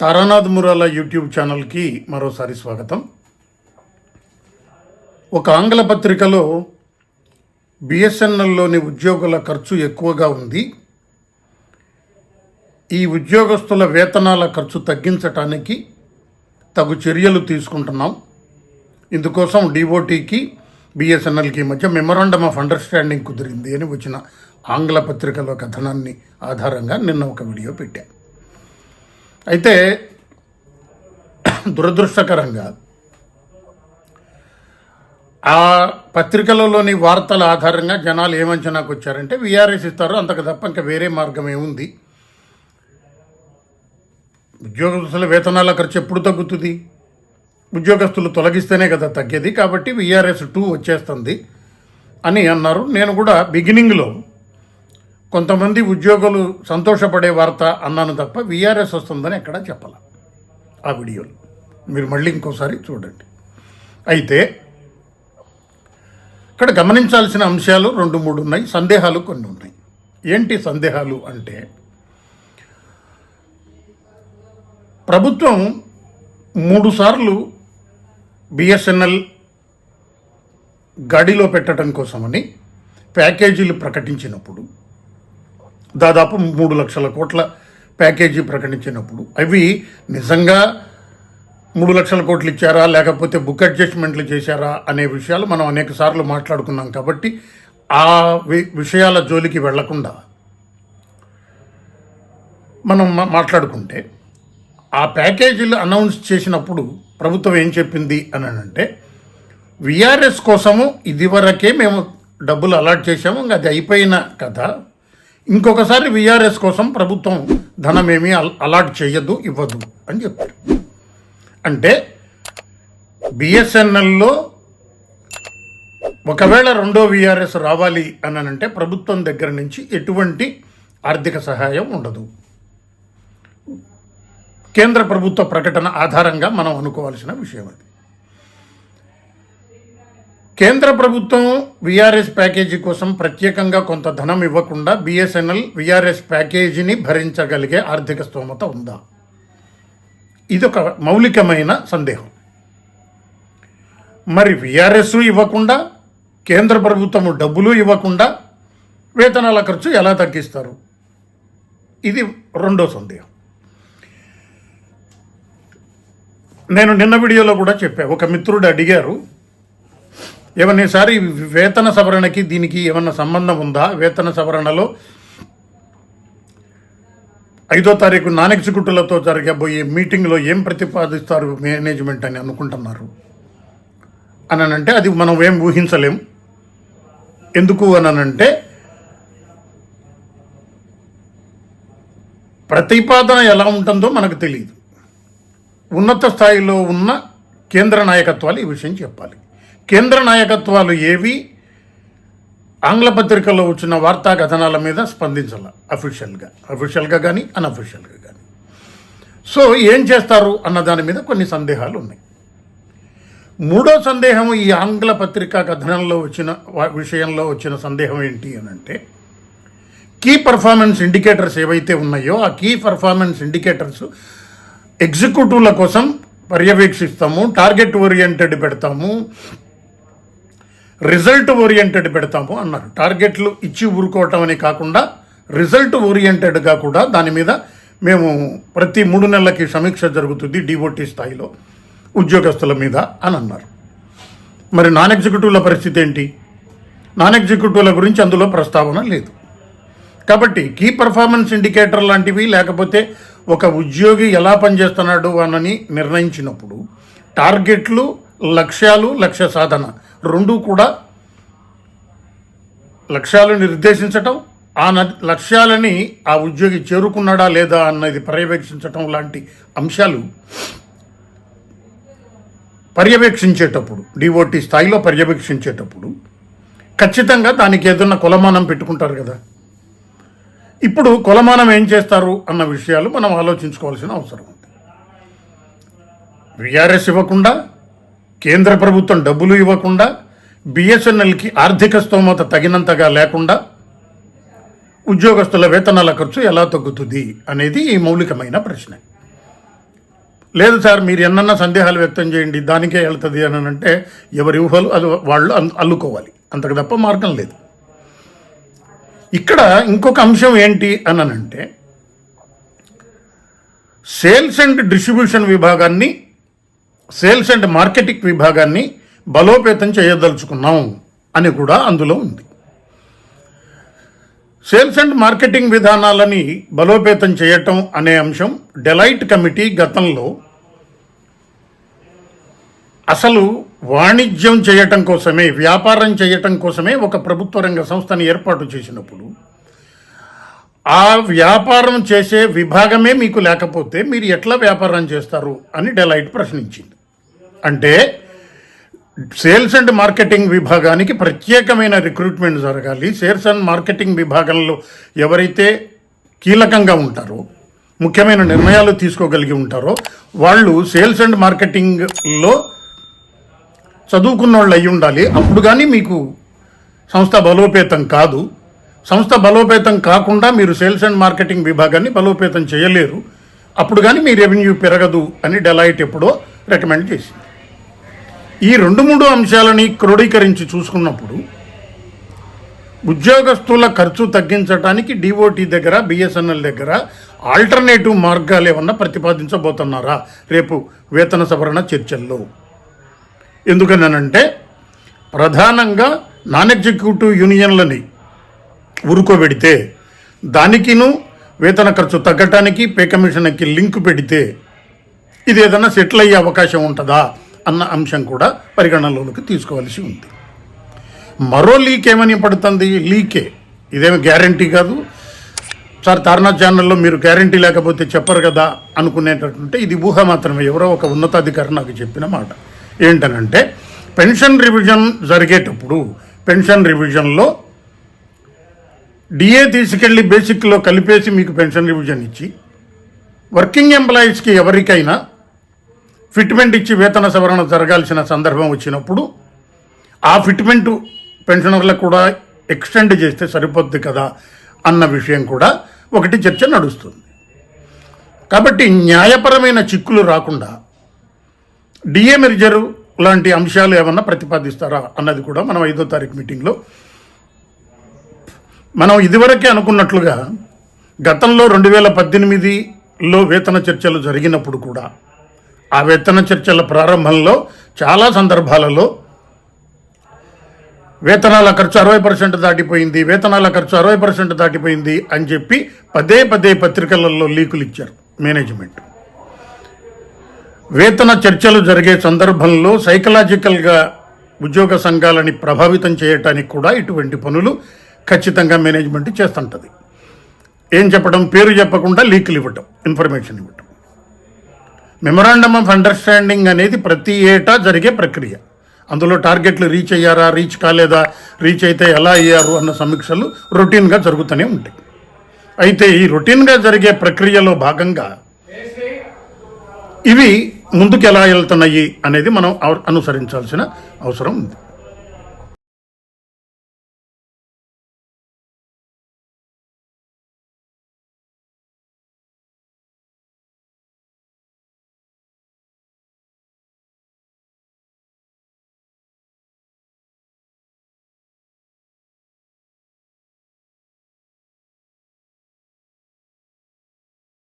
Taranath Murala YouTube ఛానల్కి మరోసారి స్వాగతం. ఒక ఆంగ్ల పత్రికలో బిఎస్ఎన్ఎల్లోని ఉద్యోగుల ఖర్చు ఎక్కువగా ఉంది. ఈ ఉద్యోగస్తుల వేతనాల ఖర్చు తగ్గించటానికి తగు చర్యలు తీసుకుంటున్నాం. ఇందుకోసం డిఓటీకి బిఎస్ఎన్ఎల్కి మధ్య మెమరాండమ్ ఆఫ్ అండర్స్టాండింగ్ కుదిరింది అని వచ్చిన ఆంగ్ల పత్రికలో కథనాన్ని ఆధారంగా నిన్న ఒక వీడియో పెట్టాను అయితే దురదృష్టకరంగా ఆ పత్రికలలోని వార్తల ఆధారంగా జనాలు ఏమంచనాకు వచ్చారంటే విఆర్ఎస్ ఇస్తారు అంతకు తప్ప ఇంకా వేరే మార్గం ఏముంది? ఉద్యోగస్తుల వేతనాల ఖర్చు ఎప్పుడు తగ్గుతుంది? ఉద్యోగస్తులు తొలగిస్తేనే కదా తగ్గేది కాబట్టి విఆర్ఎస్ టూ వచ్చేస్తుంది అని అన్నారు. నేను కూడా బిగినింగ్లో కొంతమంది ఉద్యోగులు సంతోషపడే వార్త అన్నాను తప్ప విఆర్ఎస్ వస్తుందని ఎక్కడా చెప్పాల. ఆ వీడియోలు. మీరు మళ్ళీ ఇంకోసారి చూడండి. అయితే ఇక్కడ గమనించాల్సిన అంశాలు రెండు మూడు ఉన్నాయి. సందేహాలు కొన్ని ఉన్నాయి. ఏంటి సందేహాలు అంటే ప్రభుత్వం మూడు సార్లు బిఎస్ఎన్ఎల్ గాడిలో పెట్టడం కోసమని ప్యాకేజీలు ప్రకటించినప్పుడు దాదాపు మూడు లక్షల కోట్ల ప్యాకేజీ ప్రకటించినప్పుడు అవి నిజంగా మూడు లక్షల కోట్లు ఇచ్చారా లేకపోతే బుక్ అడ్జస్ట్మెంట్లు చేశారా అనే విషయాలు మనం అనేక సార్లు మాట్లాడుకున్నాం కాబట్టి ఆ వి- విషయాల జోలికి వెళ్ళకుండా మనం మాట్లాడుకుంటే ఆ ప్యాకేజీలు అనౌన్స్ చేసినప్పుడు ప్రభుత్వం ఏం చెప్పింది అని అంటే విఆర్ఎస్ కోసము ఇదివరకే మేము డబ్బులు అలాట్ చేసాము ఇంకా అది అయిపోయిన కథ ఇంకొకసారి విఆర్ఎస్ కోసం ప్రభుత్వం ధనమేమీ అల్- అలాట్ చేయొద్దు ఇవ్వదు అని చెప్పారు. అంటే బిఎస్ఎన్ఎల్లో ఒకవేళ రెండో విఆర్ఎస్ రావాలి అని అంటే ప్రభుత్వం దగ్గర నుంచి ఎటువంటి ఆర్థిక సహాయం ఉండదు. కేంద్ర ప్రభుత్వ ప్రకటన ఆధారంగా మనం అనుకోవాల్సిన విషయం అది. కేంద్ర ప్రభుత్వం విఆర్ఎస్ ప్యాకేజీ కోసం ప్రత్యేకంగా కొంత ధనం ఇవ్వకుండా బిఎస్ఎన్ఎల్ విఆర్ఎస్ ప్యాకేజీని భరించగలిగే ఆర్థిక స్తోమత ఉందా? ఇది ఒక మౌలికమైన సందేహం. మరి విఆర్ఎస్ ఇవ్వకుండా కేంద్ర ప్రభుత్వము డబ్బులు ఇవ్వకుండా వేతనాల ఖర్చు ఎలా తగ్గిస్తారు? ఇది రెండో సందేహం. నేను నిన్న వీడియోలో కూడా చెప్పాను ఒక మిత్రుడు అడిగారు ఏమన్నా ఈసారి వేతన సవరణకి దీనికి ఏమన్నా సంబంధం ఉందా? వేతన సవరణలో ఐదో తారీఖు నాన్ ఎగ్జిక్యూటివ్లతో జరగబోయే మీటింగ్లో ఏం ప్రతిపాదిస్తారు మేనేజ్మెంట్ అని అనుకుంటున్నారు? అని అంటే అది మనం ఏం ఊహించలేం. ఎందుకు అనంటే ప్రతిపాదన ఎలా ఉంటుందో మనకు తెలియదు ఉన్నత స్థాయిలో ఉన్న కేంద్ర నాయకత్వాలు ఈ విషయం చెప్పాలి. కేంద్ర నాయకత్వాలు ఏవి? ఆంగ్ల పత్రికల్లో వచ్చిన వార్తా కథనాల మీద స్పందించాల అఫీషియల్గా అఫీషియల్గా కానీ అన్అఫీషియల్గా కానీ సో ఏం చేస్తారు అన్న దాని మీద కొన్ని సందేహాలు ఉన్నాయి. మూడో సందేహం ఈ ఆంగ్ల పత్రికా కథనంలో వచ్చిన విషయంలో వచ్చిన సందేహం ఏంటి అని అంటే కీ పర్ఫార్మెన్స్ ఇండికేటర్స్ ఏవైతే ఉన్నాయో ఆ కీ పర్ఫార్మెన్స్ ఇండికేటర్స్ ఎగ్జిక్యూటివ్ల కోసం పర్యవేక్షిస్తాము టార్గెట్ ఓరియంటెడ్ పెడతాము రిజల్ట్ ఓరియంటెడ్ పెడతాము అన్నారు. టార్గెట్లు ఇచ్చి ఊరుకోవటం అని కాకుండా రిజల్ట్ ఓరియంటెడ్గా కూడా దాని మీద మేము ప్రతి మూడు నెలలకి సమీక్ష జరుగుతుంది డిఓటీ స్థాయిలో ఉద్యోగస్తుల మీద అని అన్నారు. మరి నాన్ ఎగ్జిక్యూటివ్ల పరిస్థితి ఏంటి? నాన్ ఎగ్జిక్యూటివ్ల గురించి అందులో ప్రస్తావన లేదు. కాబట్టి కీ పర్ఫార్మెన్స్ ఇండికేటర్ లాంటివి లేకపోతే ఒక ఉద్యోగి ఎలా పనిచేస్తున్నాడు అని నిర్ణయించినప్పుడు టార్గెట్లు లక్ష్యాలు లక్ష్య సాధన రెండు కూడా లక్ష్యాలు నిర్దేశించటం ఆ న- లక్ష్యాలని ఆ ఉద్యోగి చేరుకున్నాడా లేదా అన్నది పర్యవేక్షించటం లాంటి అంశాలు పర్యవేక్షించేటప్పుడు డిఓటి స్థాయిలో పర్యవేక్షించేటప్పుడు ఖచ్చితంగా దానికి ఏదన్నా కొలమానం పెట్టుకుంటారు కదా. ఇప్పుడు కొలమానం ఏం చేస్తారు అన్న విషయాలు మనం ఆలోచించుకోవాల్సిన అవసరం ఉంది. విఆర్ఎస్ ఇవ్వకుండా కేంద్ర ప్రభుత్వం డబ్బులు ఇవ్వకుండా బిఎస్ఎన్ఎల్కి ఆర్థిక స్తోమత తగినంతగా లేకుండా ఉద్యోగస్తుల వేతనాల ఖర్చు ఎలా తగ్గుతుంది అనేది ఈ మౌలికమైన ప్రశ్న. లేదు సార్ మీరు ఎన్నన్నా సందేహాలు వ్యక్తం చేయండి దానికే వెళ్తుంది అని అంటే ఎవరి ఊహలు అది వాళ్ళు అల్లుకోవాలి. అంతకు తప్ప మార్గం లేదు. ఇక్కడ ఇంకొక అంశం ఏంటి అని అంటే సేల్స్ అండ్ డిస్ట్రిబ్యూషన్ విభాగాన్ని సేల్స్ అండ్ మార్కెటింగ్ విభాగాన్ని బలోపేతం చేయదలుచుకున్నాం అని కూడా అందులో ఉంది. సేల్స్ అండ్ మార్కెటింగ్ విధానాలని బలోపేతం చేయటం అనే అంశం డెలైట్ కమిటీ గతంలో అసలు వాణిజ్యం చేయటం కోసమే వ్యాపారం చేయటం కోసమే ఒక ప్రభుత్వ రంగ సంస్థని ఏర్పాటు చేసినప్పుడు ఆ వ్యాపారం చేసే విభాగమే మీకు లేకపోతే మీరు ఎట్లా వ్యాపారం చేస్తారు అని డెలైట్ ప్రశ్నించింది. అంటే సేల్స్ అండ్ మార్కెటింగ్ విభాగానికి ప్రత్యేకమైన రిక్రూట్మెంట్ జరగాలి. సేల్స్ అండ్ మార్కెటింగ్ విభాగంలో ఎవరైతే కీలకంగా ఉంటారో ముఖ్యమైన నిర్ణయాలు తీసుకోగలిగి ఉంటారో వాళ్ళు సేల్స్ అండ్ మార్కెటింగ్లో చదువుకున్న వాళ్ళు అయి ఉండాలి. అప్పుడు కానీ మీకు సంస్థ బలోపేతం కాదు. సంస్థ బలోపేతం కాకుండా మీరు సేల్స్ అండ్ మార్కెటింగ్ విభాగాన్ని బలోపేతం చేయలేరు. అప్పుడు కానీ మీ రెవెన్యూ పెరగదు అని డెలైట్ ఎప్పుడో రికమెండ్ చేసింది. ఈ రెండు మూడు అంశాలని క్రోడీకరించి చూసుకున్నప్పుడు ఉద్యోగస్తుల ఖర్చు తగ్గించడానికి డిఓటి దగ్గర బిఎస్ఎన్ఎల్ దగ్గర ఆల్టర్నేటివ్ మార్గాలు ఏమన్నా ప్రతిపాదించబోతున్నారా రేపు వేతన సవరణ చర్చల్లో? ఎందుకనంటే ప్రధానంగా నాన్ ఎగ్జిక్యూటివ్ యూనియన్లని ఉరుకోబెడితే దానికిను వేతన ఖర్చు తగ్గటానికి పే కమిషన్కి లింక్ పెడితే ఇది ఏదైనా సెటిల్ అయ్యే అవకాశం ఉంటుందా? అన్న అంశం కూడా పరిగణనలోకి తీసుకోవాల్సి ఉంది. మరో లీక్ ఏమని పడుతుంది? లీకే. ఇదేమి గ్యారంటీ కాదు. సార్ తారనాథ్ ఛానల్లో మీరు గ్యారంటీ లేకపోతే చెప్పరు కదా అనుకునేటటువంటి ఇది ఊహ మాత్రమే. ఎవరో ఒక ఉన్నతాధికారి నాకు చెప్పిన మాట. ఏంటనంటే పెన్షన్ రివిజన్ జరిగేటప్పుడు పెన్షన్ రివిజన్లో డిఏ తీసుకెళ్ళి బేసిక్లో కలిపేసి మీకు పెన్షన్ రివిజన్ ఇచ్చి వర్కింగ్ ఎంప్లాయీస్కి ఎవరికైనా ఫిట్మెంట్ ఇచ్చి వేతన సవరణ జరగాల్సిన సందర్భం వచ్చినప్పుడు ఆ ఫిట్మెంట్ పెన్షనర్లకు కూడా ఎక్స్టెండ్ చేస్తే సరిపోద్ది కదా అన్న విషయం కూడా ఒకటి చర్చ నడుస్తుంది. కాబట్టి న్యాయపరమైన చిక్కులు రాకుండా డిఏ మెరిజరు లాంటి అంశాలు ఏమన్నా ప్రతిపాదిస్తారా అన్నది కూడా మనం ఐదో తారీఖు మీటింగ్లో మనం ఇదివరకే అనుకున్నట్లుగా గతంలో రెండు వేల పద్దెనిమిదిలో వేతన చర్చలు జరిగినప్పుడు కూడా ఆ వేతన చర్చల ప్రారంభంలో చాలా సందర్భాలలో వేతనాల ఖర్చు అరవై పర్సెంట్ దాటిపోయింది వేతనాల ఖర్చు అరవై పర్సెంట్ దాటిపోయింది అని చెప్పి పదే పదే పత్రికలలో లీకులు ఇచ్చారు మేనేజ్మెంట్. వేతన చర్చలు జరిగే సందర్భంలో సైకలాజికల్గా ఉద్యోగ సంఘాలని ప్రభావితం చేయటానికి కూడా ఇటువంటి పనులు ఖచ్చితంగా మేనేజ్మెంట్ చేస్తుంటుంది. ఏం చెప్పడం? పేరు చెప్పకుండా లీకులు ఇవ్వటం ఇన్ఫర్మేషన్ ఇవ్వటం. మెమొరాండమ్ ఆఫ్ అండర్స్టాండింగ్ అనేది ప్రతి ఏటా జరిగే ప్రక్రియ. అందులో టార్గెట్లు రీచ్ అయ్యారా రీచ్ కాలేదా రీచ్ అయితే ఎలా అయ్యారు అన్న సమీక్షలు రొటీన్గా జరుగుతూనే ఉంటాయి. అయితే ఈ రొటీన్గా జరిగే ప్రక్రియలో భాగంగా ఇవి ముందుకు ఎలా వెళ్తున్నాయి అనేది మనం అనుసరించాల్సిన అవసరం ఉంది.